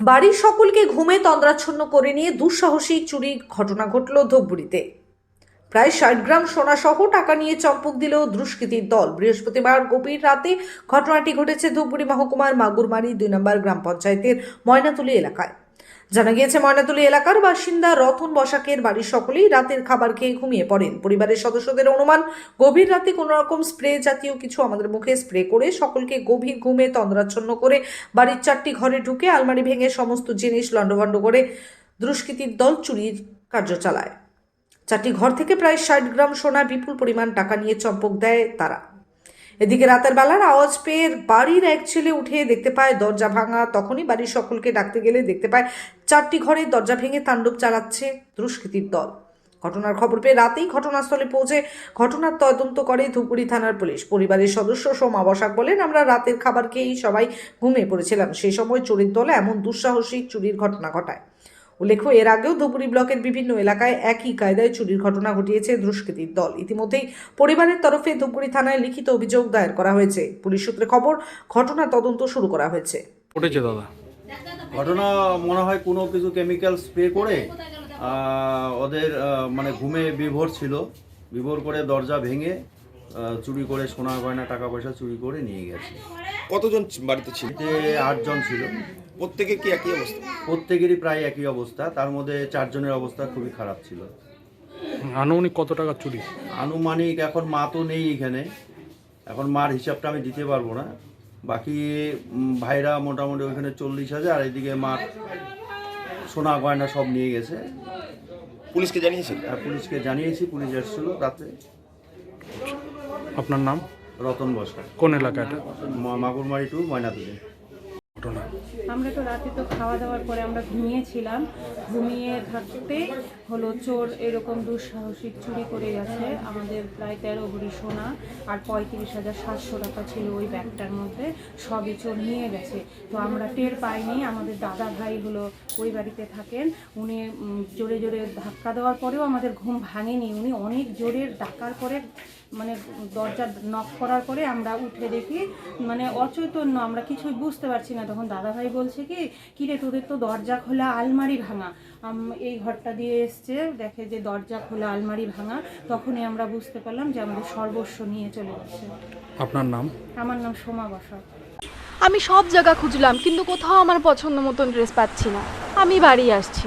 বাড়ির সকলকে ঘুমে তন্দ্রাচ্ছন্ন করে নিয়ে দুঃসাহসিক চুরির ঘটনা ঘটল ধূপগুড়িতে। প্রায় ষাট গ্রাম সোনা সহ টাকা নিয়ে চম্পক দিল দুষ্কৃতীর দল। বৃহস্পতিবার গভীর রাতে ঘটনাটি ঘটেছে ধূপগুড়ি মহকুমার মাগুরমারি দুই নম্বর গ্রাম পঞ্চায়েতের ময়নাতুলি এলাকায়। জানা গিয়েছে, ময়নাতুলি এলাকার বাসিন্দা রতন বসাকের বাড়ির সকলেই রাতের খাবার খেয়ে ঘুমিয়ে পড়েন। পরিবারের সদস্যদের অনুমান, গভীর রাতে কোনো রকম স্প্রে জাতীয় কিছু আমাদের মুখে স্প্রে করে সকলকে গভীর ঘুমে তন্দ্রাচ্ছন্ন করে বাড়ির চারটি ঘরে ঢুকে আলমারি ভেঙে সমস্ত জিনিস লণ্ডভণ্ড করে দুষ্কৃতীর দল চুরির কার্য চালায়। চারটি ঘর থেকে প্রায় ষাট গ্রাম সোনা বিপুল পরিমাণ টাকা নিয়ে চম্পক দেয় তারা। এদিকে রাতের বেলার আওয়াজ পেয়ে বাড়ির এক ছেলে উঠে দেখতে পায় দরজা ভাঙা। তখনই বাড়ির সকলকে ডাকতে গেলে দেখতে পায় চারটি ঘরে দরজা ভেঙে তাণ্ডব চালাচ্ছে দুষ্কৃতীর দল। ঘটনার খবর পেয়ে রাতেই ঘটনাস্থলে পৌঁছে ঘটনার তদন্ত করে ধুপগুড়ি থানার পুলিশ। পরিবারের সদস্য সোমা বসাক বলেন, আমরা রাতের খাবার খেয়েই সবাই ঘুমিয়ে পড়েছিলাম। সেই সময় চোরের দল এমন দুঃসাহসিক চুরির ঘটনা ঘটায়। উল্লেখ্য এর আগেও ধুবুরি ব্লকের বিভিন্ন এলাকায় একই কায়দায় চুরির ঘটনা ঘটিয়েছে দুষ্কৃতীর দল। ইতিমধ্যেই পরিবারের তরফে ধুবুরি থানায় লিখিত অভিযোগ দায়ের করা হয়েছে। পুলিশ সূত্রে খবর ঘটনা তদন্ত শুরু করা হয়েছে। ঘটেছে দাদা। ঘটনা মনে হয় কোনো কিছু কেমিক্যাল স্প্রে করে ওদের মানে ঘুমে বিভোর ছিল। বিভোর করে দরজা ভেঙে চুরি করে সোনা গয়না টাকা পয়সা চুরি করে নিয়ে গেছে। কতজন বাড়িতে ছিল? এতে আটজন ছিল। প্রত্যেকে কি একই অবস্থা? প্রত্যেকেরই প্রায় একই অবস্থা। তার মধ্যে চারজনের অবস্থা খুবই খারাপ ছিল। আনুমানিক কত টাকা চুরি? আনুমানিক এখন মা তো নেই এখানে। এখন মার হিসাবটা আমি দিতে পারব না। বাকি ভাইরা মোটামুটি ওইখানে চল্লিশ হাজার আর এদিকে মার সোনা গয়না সব নিয়ে গেছে। পুলিশকে জানিয়েছি আর পুলিশকে জানিয়েছি পুলিশ এসেছিল রাতে। আপনার নাম? রতন বসা কোন এলাকা এটা মাগুরমারি টু ময়নাতুলি ঘটনা। আমরা তো রাতে তো খাওয়া দাওয়ার পরে আমরা ঘুমিয়েছিলাম। ঘুমিয়ে থাকতে হলো চোর এরকম দুঃসাহসিক চুরি করে গেছে। আমাদের প্রায় তেরো ভরি সোনা আর পঁয়ত্রিশ হাজার সাতশো টাকা ছিল ওই ব্যাগটার মধ্যে। সবই চোর নিয়ে গেছে। তো আমরা টের পাইনি। আমাদের দাদা ভাই হলো ওই বাড়িতে থাকেন। উনি জোরে জোরে ধাক্কা দেওয়ার পরেও আমাদের ঘুম ভাঙেনি। উনি অনেক জোরে ডাকার পরে মানে দরজা নক করার পরে আমরা উঠে দেখি মানে অচৈতন্য আমরা কিছুই বুঝতে পারছি না। তখন দাদাভাই বলছে কি কিরে তোদের তো দরজা খোলা আলমারি ভাঙা। আম, এই ঘরটা দিয়ে এসছে দেখে যে দরজা খোলা আলমারি ভাঙা তখনই আমরা বুঝতে পারলাম যে আমাদের সর্বস্ব নিয়ে চলে যাচ্ছে আপনার নাম? আমার নাম সোমা বসাক। আমি সব জায়গা খুঁজলাম কিন্তু কোথাও আমার পছন্দ মতন ড্রেস পাচ্ছি না। আমি বাড়ি আসছি।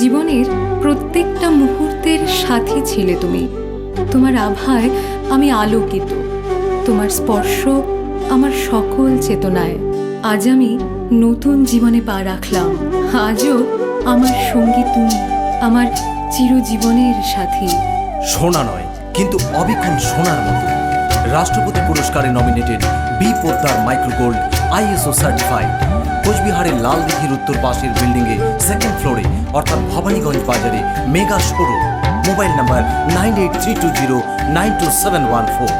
জীবনের প্রত্যেকটা মুহূর্তের সাথী ছিলে তুমি। তোমার আভায় আমি আলোকিত। তোমার স্পর্শ আমার সকল চেতনায়। আজ আমি নতুন জীবনে পা রাখলাম। আজও আমার সঙ্গী তুমি, আমার চিরজীবনের সাথী। সোনা নয়, কিন্তু অবিক্ষণ সোনার মতো। রাষ্ট্রপতি পুরস্কারে nominated B Poddar micro gold ISO certified কোচবিহারের লাল দিঘির উত্তর পাশের বিল্ডিংয়ে সেকেন্ড ফ্লোরে অর্থাৎ ভবানীগঞ্জ বাজারে mega showroom. Mobile number nine eight three two zero nine two seven one four.